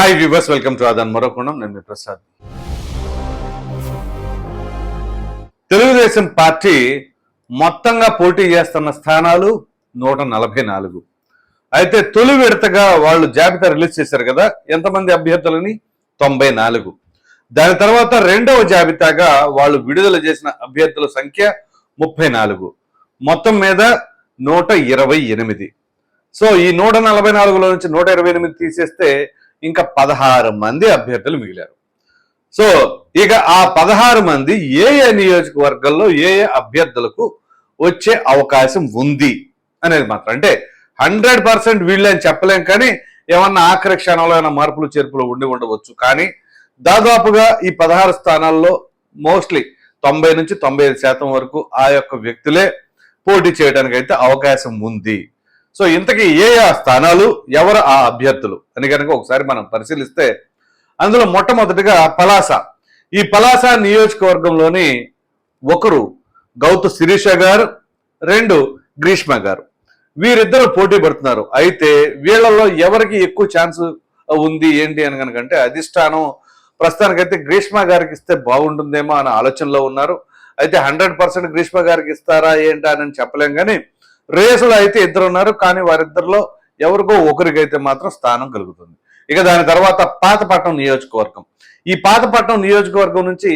Hi viewers welcome to అదన్ మరోకొండం నేను మీ ప్రసాద్ తెలుగుదేశం పార్టీ మొత్తంగా పోటీ చేస్తున్న స్థానాలు నూట నలభై నాలుగు. అయితే తొలి విడతగా వాళ్ళు జాబితా రిలీజ్ చేశారు కదా ఎంతమంది అభ్యర్థులని? తొంభై నాలుగు. దాని తర్వాత రెండవ జాబితాగా వాళ్ళు విడుదల చేసిన అభ్యర్థుల సంఖ్య ముప్పై నాలుగు. మొత్తం మీద నూట ఇరవై ఎనిమిది. సో ఈ నూట నలభై నాలుగులో నుంచి నూట ఇరవై ఎనిమిది తీసేస్తే ఇంకా పదహారు మంది అభ్యర్థులు మిగిలారు. సో ఇక ఆ పదహారు మంది ఏ ఏ నియోజకవర్గంలో ఏ ఏ అభ్యర్థులకు వచ్చే అవకాశం ఉంది అనేది మాత్రం అంటే హండ్రెడ్ పర్సెంట్ వీళ్ళని అని చెప్పలేం కానీ ఏమన్నా ఆఖరి క్షణంలో ఏమైనా మార్పులు చేర్పులు ఉండి ఉండవచ్చు. కానీ దాదాపుగా ఈ పదహారు స్థానాల్లో మోస్ట్లీ తొంభై నుంచి తొంభై ఐదు శాతం వరకు ఆ యొక్క వ్యక్తులే పోటీ చేయడానికి అయితే అవకాశం ఉంది. సో ఇంతకీ ఏ ఆ స్థానాలు ఎవరు ఆ అభ్యర్థులు? అని కనుక ఒకసారి మనం పరిశీలిస్తే అందులో మొట్టమొదటిగా పలాస. ఈ పలాస నియోజకవర్గంలోని ఒకరు గౌతు శిరీష గారు రెండు గ్రీష్మ గారు. వీరిద్దరు పోటీ పడుతున్నారు. అయితే వీళ్ళలో ఎవరికి ఎక్కువ ఛాన్స్ ఉంది ఏంటి అని కనుకంటే అధిష్టానం. ప్రస్తుతానికైతే గ్రీష్మ గారికి ఇస్తే బాగుంటుందేమో అనే ఆలోచనలో ఉన్నారు. అయితే హండ్రెడ్ పర్సెంట్ గ్రీష్మ గారికి ఇస్తారా ఏంటా అని చెప్పలేం. కానీ రేసులో అయితే ఇద్దరు ఉన్నారు కానీ వారిద్దరిలో ఎవరికో ఒకరికైతే మాత్రం స్థానం కలుగుతుంది. ఇక దాని తర్వాత పాతపట్నం నియోజకవర్గం. ఈ పాతపట్నం నియోజకవర్గం నుంచి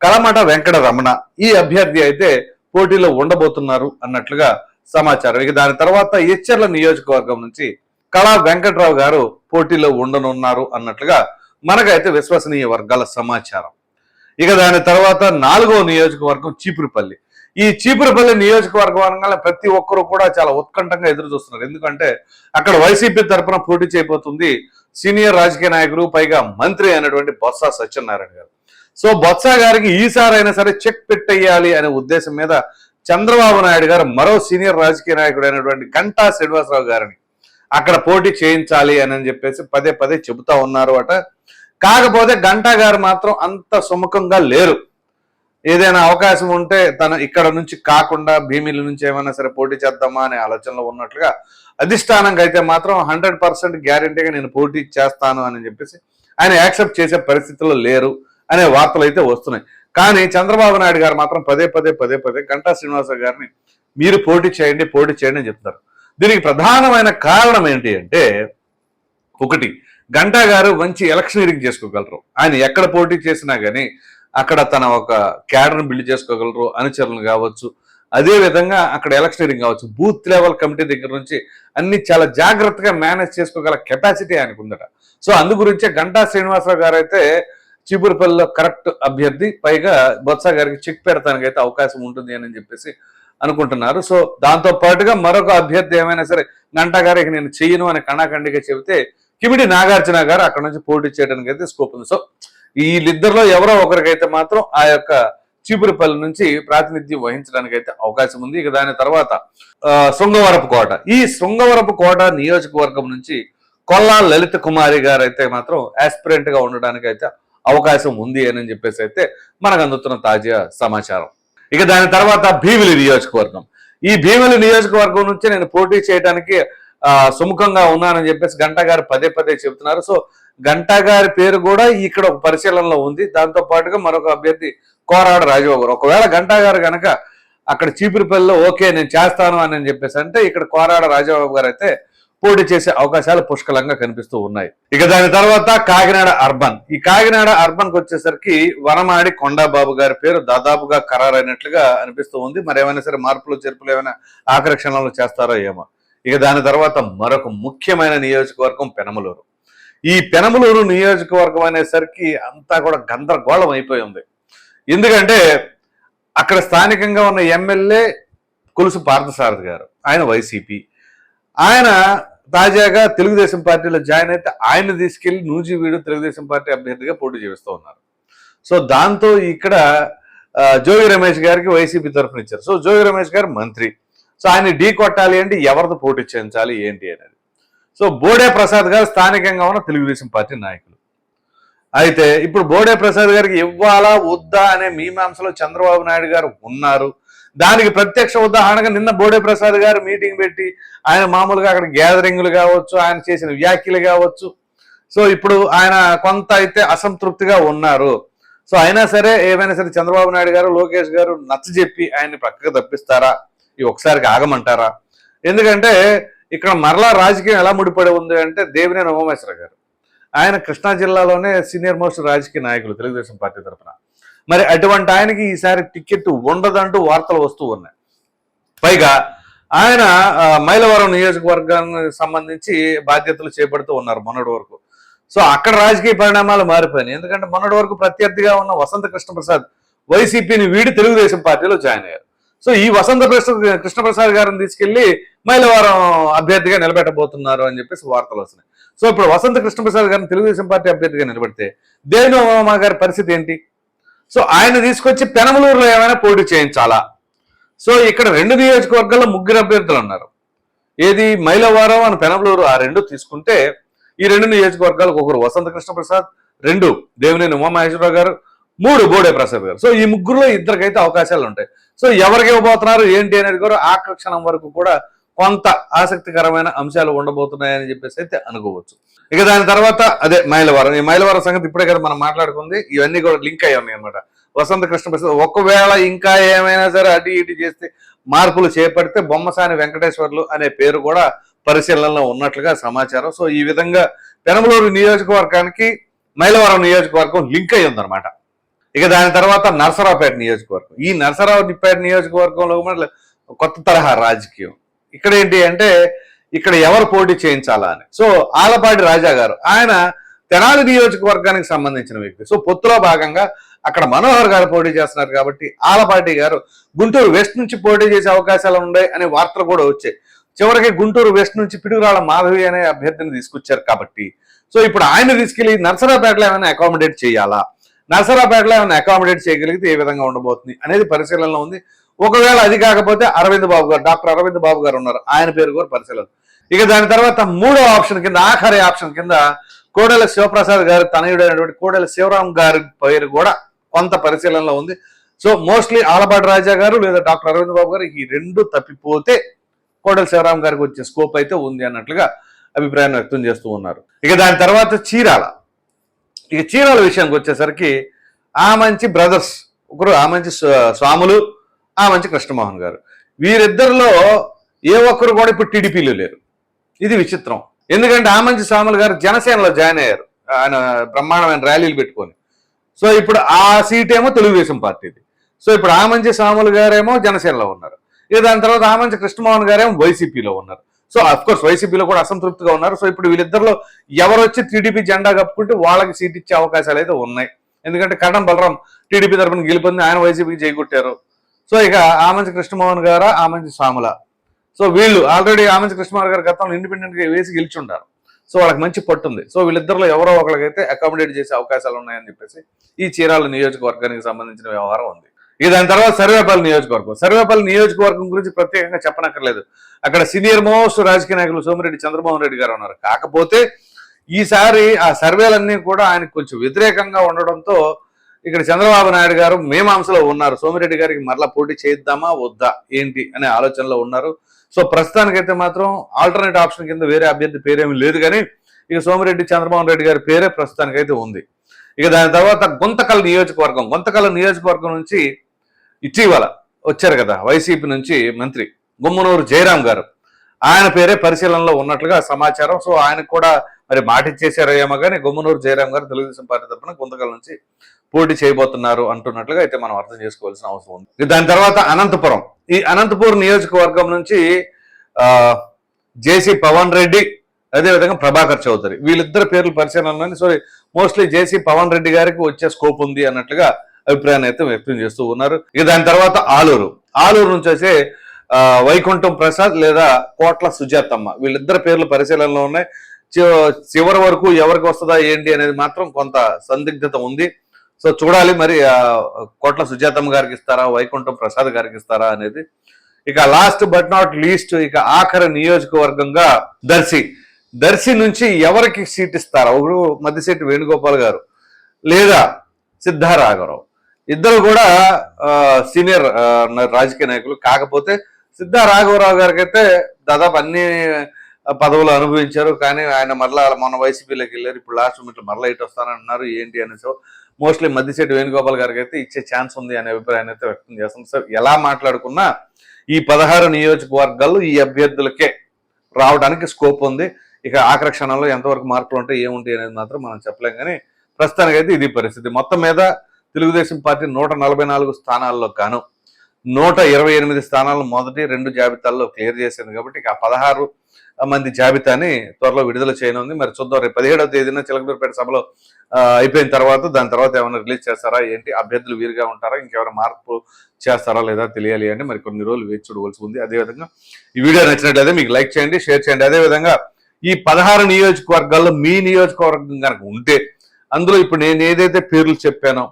కలమట వెంకట రమణ ఈ అభ్యర్థి అయితే పోటీలో ఉండబోతున్నారు అన్నట్లుగా సమాచారం. ఇక దాని తర్వాత ఎచ్చర్ల నియోజకవర్గం నుంచి కళా వెంకట్రావు గారు పోటీలో ఉండనున్నారు అన్నట్లుగా మనకైతే విశ్వసనీయ వర్గాల సమాచారం. ఇక దాని తర్వాత నాలుగో నియోజకవర్గం చీపురుపల్లి. ఈ చీపురుపల్లి నియోజకవర్గంలో ప్రతి ఒక్కరు కూడా చాలా ఉత్కంఠంగా ఎదురు చూస్తున్నారు. ఎందుకంటే అక్కడ వైసీపీ తరఫున పోటీ చేయబోతుంది సీనియర్ రాజకీయ నాయకుడు పైగా మంత్రి అయినటువంటి బొత్స సత్యనారాయణ గారు. సో బొత్స గారికి ఈసారైనా సరే చెక్ పెట్టేయాలి అనే ఉద్దేశం మీద చంద్రబాబు నాయుడు గారు మరో సీనియర్ రాజకీయ నాయకుడు అయినటువంటి గంటా శ్రీనివాసరావు గారిని అక్కడ పోటీ చేయించాలి అని చెప్పేసి పదే పదే చెబుతా ఉన్నారు అట. కాకపోతే గంటా గారు మాత్రం అంత సుముఖంగా లేరు. ఏదైనా అవకాశం ఉంటే తను ఇక్కడ నుంచి కాకుండా భీమిల నుంచి ఏమైనా సరే పోటీ చేద్దామా అనే ఆలోచనలో ఉన్నట్లుగా అధిష్టానంగా అయితే మాత్రం హండ్రెడ్ పర్సెంట్ గ్యారంటీగా నేను పోటీ చేస్తాను అని చెప్పేసి ఆయన యాక్సెప్ట్ చేసే పరిస్థితుల్లో లేరు అనే వార్తలు అయితే వస్తున్నాయి. కానీ చంద్రబాబు నాయుడు గారు మాత్రం పదే పదే పదే పదే గంటా శ్రీనివాసరావు గారిని మీరు పోటీ చేయండి పోటీ చేయండి అని చెప్తారు దీనికి ప్రధానమైన కారణం ఏంటి అంటే ఒకటి గంటా గారు మంచి ఎలక్షనీరింగ్ చేసుకోగలరు. ఆయన ఎక్కడ పోటీ చేసినా కానీ అక్కడ తన ఒక క్యాడర్ని బిల్డ్ చేసుకోగలరు అనుచరులు కావచ్చు. అదే విధంగా అక్కడ ఎలక్షనరింగ్ కావచ్చు బూత్ లెవెల్ కమిటీ దగ్గర నుంచి అన్ని చాలా జాగ్రత్తగా మేనేజ్ చేసుకోగల కెపాసిటీ ఆయనకు ఉందట. సో అందు గురించే గంటా శ్రీనివాసరావు గారు అయితే చీపురుపల్లిలో కరెక్ట్ అభ్యర్థి పైగా బొత్స గారికి చెక్ పెడతానికి అయితే అవకాశం ఉంటుంది అని చెప్పేసి అనుకుంటున్నారు. సో దాంతో పాటుగా మరొక అభ్యర్థి ఏమైనా సరే గంటా గారికి నేను చెయ్యను అని కణాఖండిగా చెబితే కిమిడి నాగార్జున గారు అక్కడ నుంచి పోటీ చేయడానికి అయితే స్కోప్ ఉంది. సో వీళ్ళిద్దరిలో ఎవరో ఒకరికైతే మాత్రం ఆ యొక్క చీపురుపల్లి నుంచి ప్రాతినిధ్యం వహించడానికి అయితే అవకాశం ఉంది. ఇక దాని తర్వాత శృంగవరపు కోట. ఈ శృంగవరపు కోట నియోజకవర్గం నుంచి కొల్లా లలిత కుమారి గారు అయితే మాత్రం ఆస్పిరెంట్గా ఉండడానికి అయితే అవకాశం ఉంది అని చెప్పేసి అయితే మనకు అందుతున్న తాజా సమాచారం. ఇక దాని తర్వాత భీమిలి నియోజకవర్గం. ఈ భీమిలి నియోజకవర్గం నుంచి నేను పోటీ చేయడానికి ఆ, సుముఖంగా ఉన్నానని చెప్పేసి గంటా గారు పదే పదే చెబుతున్నారు. సో గంటా గారి పేరు కూడా ఇక్కడ ఒక పరిశీలనలో ఉంది. దాంతో పాటుగా మరొక అభ్యర్థి కోరాడ రాజబాబు గారు ఒకవేళ గంటా గారు కనుక అక్కడ చీపురుపల్లిలో ఓకే నేను చేస్తాను అని చెప్పేసి అంటే ఇక్కడ కోరాడ రాజబాబు గారు అయితే పోటీ చేసే అవకాశాలు పుష్కలంగా కనిపిస్తూ ఉన్నాయి. ఇక దాని తర్వాత కాకినాడ అర్బన్. ఈ కాకినాడ అర్బన్కు వచ్చేసరికి వనమాడి కొండాబాబు గారి పేరు దాదాపుగా ఖరారైనట్లుగా అనిపిస్తూ ఉంది. మరి ఏమైనా సరే మార్పులు చేర్పులు ఏమైనా ఆకర్షణలు చేస్తారో ఏమో. ఇక దాని తర్వాత మరొక ముఖ్యమైన నియోజకవర్గం పెనమలూరు. ఈ పెనమలూరు నియోజకవర్గం అనేసరికి అంతా కూడా గందరగోళం అయిపోయి ఉంది. ఎందుకంటే అక్కడ స్థానికంగా ఉన్న ఎమ్మెల్యే కొలుసు పార్థసారథి గారు ఆయన వైసీపీ. ఆయన తాజాగా తెలుగుదేశం పార్టీలో జాయిన్ అయితే ఆయన తీసుకెళ్ళి నూజివీడు తెలుగుదేశం పార్టీ అభ్యర్థిగా పోటీ చేస్తూ ఉన్నారు. సో దాంతో ఇక్కడ జోగి రమేష్ గారికి వైసీపీ తరఫున ఇచ్చారు. సో జోగి రమేష్ గారు మంత్రి. సో ఆయన ఢీ కొట్టాలి అంటే ఎవరితో పోటీ చేయించాలి ఏంటి అనేది. సో బోడే ప్రసాద్ గారు స్థానికంగా ఉన్న తెలుగుదేశం పార్టీ నాయకులు. అయితే ఇప్పుడు బోడే ప్రసాద్ గారికి ఇవ్వాలా వద్దా అనే మీమాంసలో చంద్రబాబు నాయుడు గారు ఉన్నారు. దానికి ప్రత్యక్ష ఉదాహరణగా నిన్న బోడే ప్రసాద్ గారు మీటింగ్ పెట్టి ఆయన మామూలుగా అక్కడ గ్యాదరింగ్లు కావచ్చు ఆయన చేసిన వ్యాఖ్యలు కావచ్చు. సో ఇప్పుడు ఆయన కొంత అయితే అసంతృప్తిగా ఉన్నారు. సో అయినా సరే ఏమైనా సరే చంద్రబాబు నాయుడు గారు లోకేష్ గారు నచ్చ చెప్పి ఆయన్ని పక్కకు తప్పిస్తారా? ఈ ఒకసారికి ఆగమంటారా? ఎందుకంటే ఇక్కడ మరలా రాజకీయం ఎలా ముడిపడి ఉంది అంటే దేవినేని ఉమామేశ్వర గారు. ఆయన కృష్ణా జిల్లాలోనే సీనియర్ మోస్ట్ రాజకీయ నాయకులు తెలుగుదేశం పార్టీ తరఫున మరి అటువంటి ఆయనకి ఈసారి టికెట్ ఉండదంటూ వార్తలు వస్తూ ఉన్నాయి. పైగా ఆయన మైలవరం నియోజకవర్గానికి సంబంధించి బాధ్యతలు చేపడుతూ ఉన్నారు మొన్నటి వరకు. సో అక్కడ రాజకీయ పరిణామాలు మారిపోయినాయి. ఎందుకంటే మొన్నటి వరకు ప్రత్యర్థిగా ఉన్న వసంత కృష్ణప్రసాద్ వైసీపీని వీడి తెలుగుదేశం పార్టీలో జాయిన్ అయ్యారు. సో ఈ వసంత ప్రసాద్ కృష్ణప్రసాద్ గారిని తీసుకెళ్ళి మైలవరం అభ్యర్థిగా నిలబెట్టబోతున్నారు అని చెప్పేసి వార్తలు వస్తున్నాయి. సో ఇప్పుడు వసంత కృష్ణప్రసాద్ గారిని తెలుగుదేశం పార్టీ అభ్యర్థిగా నిలబెడితే దేవినో ఉమా గారి పరిస్థితి ఏంటి? సో ఆయన తీసుకొచ్చి పెనమలూరులో ఏమైనా పోటీ చేయించాలా? సో ఇక్కడ రెండు నియోజకవర్గాల్లో ముగ్గురు అభ్యర్థులు ఉన్నారు. ఏది మైలవరం అని పెనమలూరు ఆ రెండు తీసుకుంటే ఈ రెండు నియోజకవర్గాలకు ఒకరు వసంత కృష్ణప్రసాద్ రెండు దేవినేని ఉమామహేశ్వరరావు గారు మూడు బోడే ప్రసాద్ గారు. సో ఈ ముగ్గురులో ఇద్దరికైతే అవకాశాలు ఉంటాయి. సో ఎవరికి ఇవ్వబోతున్నారు ఏంటి అనేది కూడా ఆ క్షణం వరకు కూడా కొంత ఆసక్తికరమైన అంశాలు ఉండబోతున్నాయని చెప్పేసి అయితే అనుకోవచ్చు. ఇక దాని తర్వాత అదే మైలవరం. ఈ మైలవరం సంగతి ఇప్పుడే కదా మనం మాట్లాడుకుంది. ఇవన్నీ కూడా లింక్ అయ్యి ఉన్నాయి అనమాట వసంత కృష్ణ ప్రసాద్ ఒకవేళ ఇంకా ఏమైనా సరే అటు ఇటు చేస్తే మార్పులు చేపడితే బొమ్మసాని వెంకటేశ్వర్లు అనే పేరు కూడా పరిశీలనలో ఉన్నట్లుగా సమాచారం. సో ఈ విధంగా పెనమలూరు నియోజకవర్గానికి మైలవరం నియోజకవర్గం లింక్ అయి ఉందన్నమాట. ఇక దాని తర్వాత నరసరావుపేట నియోజకవర్గం. ఈ నరసరావుపేట నియోజకవర్గంలో కూడా కొత్త తరహా రాజకీయం. ఇక్కడ ఏంటి అంటే ఇక్కడ ఎవరు పోటీ చేయించాలా అని. సో ఆలపాటి రాజా గారు ఆయన తెనాలి నియోజకవర్గానికి సంబంధించిన వ్యక్తి. సో పొత్తులో భాగంగా అక్కడ మనోహర్ గారు పోటీ చేస్తున్నారు కాబట్టి ఆలపాటి గారు గుంటూరు వెస్ట్ నుంచి పోటీ చేసే అవకాశాలు ఉన్నాయి అనే వార్తలు కూడా వచ్చాయి. చివరికి గుంటూరు వెస్ట్ నుంచి పిడుగురాళ్ళ మాధవి అనే అభ్యర్థిని తీసుకొచ్చారు కాబట్టి. సో ఇప్పుడు ఆయన తీసుకెళ్ళి నర్సరాపేటలో ఏమైనా అకామిడేట్ చేయాలా? నర్సరాపేటలో ఏమైనా అకామిడేట్ చేయగలిగితే ఏ విధంగా ఉండబోతుంది అనేది పరిశీలనలో ఉంది. ఒకవేళ అది కాకపోతే అరవింద్ బాబు గారు డాక్టర్ అరవింద్ బాబు గారు ఉన్నారు. ఆయన పేరు కూడా పరిశీలన. ఇక దాని తర్వాత మూడో ఆప్షన్ కింద ఆఖరి ఆప్షన్ కింద కోడెల శివప్రసాద్ గారు తనయుడైనటువంటి కోడెల శివరాం గారి పేరు కూడా కొంత పరిశీలనలో ఉంది. సో మోస్ట్లీ ఆలపాటి రాజా గారు లేదా డాక్టర్ అరవింద్ బాబు గారు ఈ రెండు తప్పిపోతే కోడెల శివరాం గారికి వచ్చే స్కోప్ అయితే ఉంది అన్నట్లుగా అభిప్రాయం వ్యక్తం చేస్తూ ఉన్నారు. ఇక దాని తర్వాత చీరాల. ఇక చీరాల విషయానికి వచ్చేసరికి ఆ మంచి బ్రదర్స్ ఒకరు ఆ మంచి స్వాములు ఆ మంచి కృష్ణమోహన్ గారు. వీరిద్దరిలో ఏ ఒక్కరు కూడా ఇప్పుడు టీడీపీలో లేరు. ఇది విచిత్రం. ఎందుకంటే ఆ మంచి స్వాములు గారు జనసేనలో జాయిన్ అయ్యారు. ఆయన బ్రహ్మాండమైన ర్యాలీలు పెట్టుకొని. సో ఇప్పుడు ఆ సీట్ ఏమో తెలుగుదేశం పార్టీది. సో ఇప్పుడు ఆ మంచి స్వాములు గారేమో జనసేనలో ఉన్నారు. ఇక దాని తర్వాత ఆ మంచి కృష్ణమోహన్ గారేమో వైసీపీలో ఉన్నారు. సో అఫ్ కోర్స్ వైసీపీలో కూడా అసంతృప్తిగా ఉన్నారు. సో ఇప్పుడు వీళ్ళిద్దరిలో ఎవరు వచ్చి టీడీపీ జెండా కప్పుకుంటే వాళ్ళకి సీట్ ఇచ్చే అవకాశాలు అయితే ఉన్నాయి. ఎందుకంటే కడం బలరాం టీడీపీ తరఫున గెలుపొంది ఆయన వైసీపీకి చేకూట్టారు సో ఇక ఆమంచి కృష్ణమోహన్ గారు ఆమంచి సాముల సో వీళ్ళు ఆల్రెడీ ఆమంచి కృష్ణమోహన్ గారు గతంలో ఇండిపెండెంట్గా వేసి గెలిచుంటారు సో వాళ్ళకి మంచి పట్టుంది సో వీళ్ళిద్దరిలో ఎవరో ఒకరికైతే అకామిడేట్ చేసే అవకాశాలు ఉన్నాయని చెప్పేసి ఈ చీరాల నియోజకవర్గానికి సంబంధించిన వ్యవహారం ఉంది. ఇక దాని తర్వాత సర్వేపల్లి నియోజకవర్గం. సర్వేపల్లి నియోజకవర్గం గురించి ప్రత్యేకంగా చెప్పనక్కర్లేదు. అక్కడ సీనియర్ మోస్ట్ రాజకీయ నాయకులు సోమిరెడ్డి చంద్రమోహన్ రెడ్డి గారు ఉన్నారు. కాకపోతే ఈసారి ఆ సర్వేలన్నీ కూడా ఆయనకు కొంచెం వ్యతిరేకంగా ఉండడంతో ఇక్కడ చంద్రబాబు నాయుడు గారు మేమాంసలో ఉన్నారు. సోమిరెడ్డి గారికి మరలా పోటీ చేద్దామా వద్దా ఏంటి అనే ఆలోచనలో ఉన్నారు. సో ప్రస్తుతానికైతే మాత్రం ఆల్టర్నేట్ ఆప్షన్ కింద వేరే అభ్యర్థి పేరేమీ లేదు కానీ ఇక సోమిరెడ్డి చంద్రమోహన్ రెడ్డి గారి పేరే ప్రస్తుతానికైతే ఉంది. ఇక దాని తర్వాత గుంతకల్ నియోజకవర్గం. గుంతకల్ నియోజకవర్గం నుంచి ఇటీవల వచ్చారు కదా వైసీపీ నుంచి మంత్రి గుమ్మనూరు జయరాం గారు. ఆయన పేరే పరిశీలనలో ఉన్నట్లుగా సమాచారం. సో ఆయనకు కూడా మరి మాట ఇచ్చేసారో ఏమో కానీ గుమ్మనూరు జయరాం గారు తెలుగుదేశం పార్టీ తరఫున గుంతకల్ నుంచి పోటీ చేయబోతున్నారు అంటున్నట్లుగా అయితే మనం అర్థం చేసుకోవాల్సిన అవసరం ఉంది. దాని తర్వాత అనంతపురం. ఈ అనంతపురం నియోజకవర్గం నుంచి జేసీ పవన్ రెడ్డి అదేవిధంగా ప్రభాకర్ చౌదరి వీళ్ళిద్దరు పేర్లు పరిశీలనలోని so mostly J C Pavan Reddy గారికి వచ్చే స్కోప్ ఉంది అన్నట్లుగా అభిప్రాయాన్ని అయితే వ్యక్తం చేస్తూ ఉన్నారు. ఇక దాని తర్వాత ఆలూరు. ఆలూరు నుంచి వచ్చే వైకుంఠం ప్రసాద్ లేదా కోట్ల సుజాతమ్మ. వీళ్ళిద్దరు పేర్లు పరిశీలనలో ఉన్నాయి. చివరి వరకు ఎవరికి వస్తుందా ఏంటి అనేది మాత్రం కొంత సందిగ్ధత ఉంది. సో చూడాలి మరి కోట్ల సుజాతమ్మ గారికి ఇస్తారా వైకుంఠం ప్రసాద్ గారికి ఇస్తారా అనేది. ఇక లాస్ట్ బట్ నాట్ లీస్ట్ ఇక ఆఖరి నియోజకవర్గంగా దర్శి. దర్శి నుంచి ఎవరికి సీట్ ఇస్తారా? ఒకరు మధ్యశెట్టి వేణుగోపాల్ గారు లేదా సిద్ధారాఘవరావు. ఇద్దరు కూడా సీనియర్ రాజకీయ నాయకులు. కాకపోతే సిద్ధా రాఘవరావు గారికి అయితే దాదాపు అన్ని పదవులు అనుభవించారు. కానీ ఆయన మరలా మొన్న వైసీపీలోకి వెళ్ళారు. ఇప్పుడు లాస్ట్ మినిట్లో మరలా ఇటు వస్తానంటున్నారు ఏంటి అనేసి మోస్ట్లీ మద్దిశెట్టి వేణుగోపాల్ గారికి అయితే ఇచ్చే ఛాన్స్ ఉంది అనే అభిప్రాయాన్ని అయితే వ్యక్తం చేస్తాం సార్ ఎలా మాట్లాడుకున్నా ఈ పదహారు నియోజకవర్గాల్లో ఈ అభ్యర్థులకే రావడానికి స్కోప్ ఉంది. ఇక ఆఖరి క్షణంలో ఎంతవరకు మార్పులు ఉంటాయి ఏముంటాయి అనేది మాత్రం మనం చెప్పలేం. కానీ ప్రస్తుతానికైతే ఇది పరిస్థితి. మొత్తం మీద తెలుగుదేశం పార్టీ నూట నలభై నాలుగు స్థానాల్లో గాను నూట ఇరవై ఎనిమిది స్థానాలను మొదటి రెండు జాబితాల్లో క్లియర్ చేసింది కాబట్టి ఆ పదహారు మంది జాబితాని త్వరలో విడుదల చేయనుంది. మరి చూద్దాం రేపు పదిహేడవ తేదీన చిలకలూరుపేట సభలో అయిపోయిన తర్వాత దాని తర్వాత ఏమైనా రిలీజ్ చేస్తారా? ఏంటి? అభ్యర్థులు వీరుగా ఉంటారా? ఇంకెవరైనా మార్పు చేస్తారా లేదా తెలియాలి అని మరి కొన్ని రోజులు వేచి చూడవలసి ఉంది. అదేవిధంగా ఈ వీడియో నచ్చినట్లయితే మీకు లైక్ చేయండి షేర్ చేయండి. అదేవిధంగా ఈ పదహారు నియోజకవర్గాల్లో మీ నియోజకవర్గం కనుక ఉంటే అందులో ఇప్పుడు నేను ఏదైతే పేర్లు చెప్పానో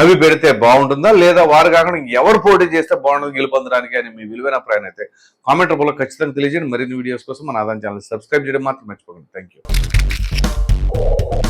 అవి పెడితే బాగుంటుందా? లేదా వారు కాకుండా ఎవరు పోటీ చేస్తే బాగుంటుంది గెలుపొందడానికి అని మీ విలువైన ప్రయాణం అయితే కామెంట్ రూపంలో ఖచ్చితంగా తెలియజేయండి. మరిన్ని వీడియోస్ కోసం మన ఆదాయం ఛానల్ సబ్స్క్రైబ్ చేయడం మాత్రం మర్చిపోకండి. Thank you